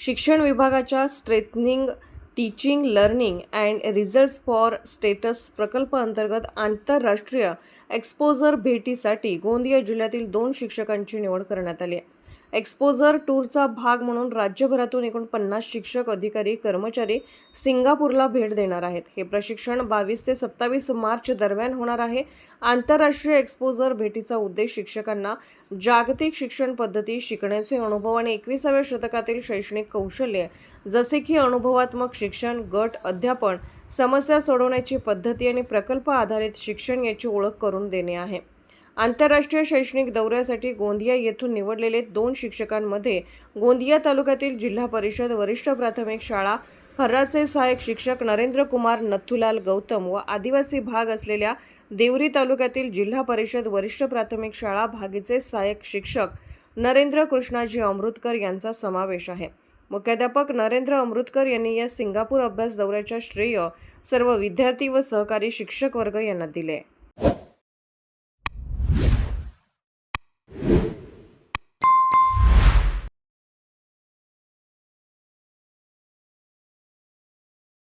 शिक्षण विभागाच्या strengthening teaching learning and results for states प्रकल्पाअंतर्गत आंतरराष्ट्रीय एक्सपोजर भेटीसाठी गोंदिया जिल्ह्यातील दोन शिक्षकांची निवड करण्यात आली आहे. एक्सपोजर टूरचा भाग म्हणून राज्यभरातून एकूण पन्नास शिक्षक अधिकारी कर्मचारी सिंगापूरला भेट देणार आहेत. हे प्रशिक्षण बावीस ते सत्तावीस मार्च दरम्यान होणार आहे. आंतरराष्ट्रीय एक्सपोजर भेटीचा उद्देश शिक्षकांना जागतिक शिक्षण पद्धती शिकण्याचे अनुभव आणि एकविसाव्या शतकातील शैक्षणिक कौशल्य जसे की अनुभवात्मक शिक्षण गट अध्यापन समस्या सोडवण्याची पद्धती आणि प्रकल्प आधारित शिक्षण याची ओळख करून देणे आहे. आंतरराष्ट्रीय शैक्षणिक दौऱ्यासाठी गोंदिया येथून निवडलेले दोन शिक्षकांमध्ये गोंदिया तालुक्यातील जिल्हा परिषद वरिष्ठ प्राथमिक शाळा खर्राचे सहाय्यक शिक्षक नरेंद्र कुमार नथुलाल गौतम व आदिवासी भाग असलेल्या देवरी तालुक्यातील जिल्हा परिषद वरिष्ठ प्राथमिक शाळा भागीचे सहाय्यक शिक्षक नरेंद्र कृष्णाजी अमृतकर यांचा समावेश आहे. मुख्याध्यापक नरेंद्र अमृतकर यांनी या सिंगापूर अभ्यास दौऱ्याच्या श्रेय सर्व विद्यार्थी व सहकारी शिक्षक वर्ग यांना दिले.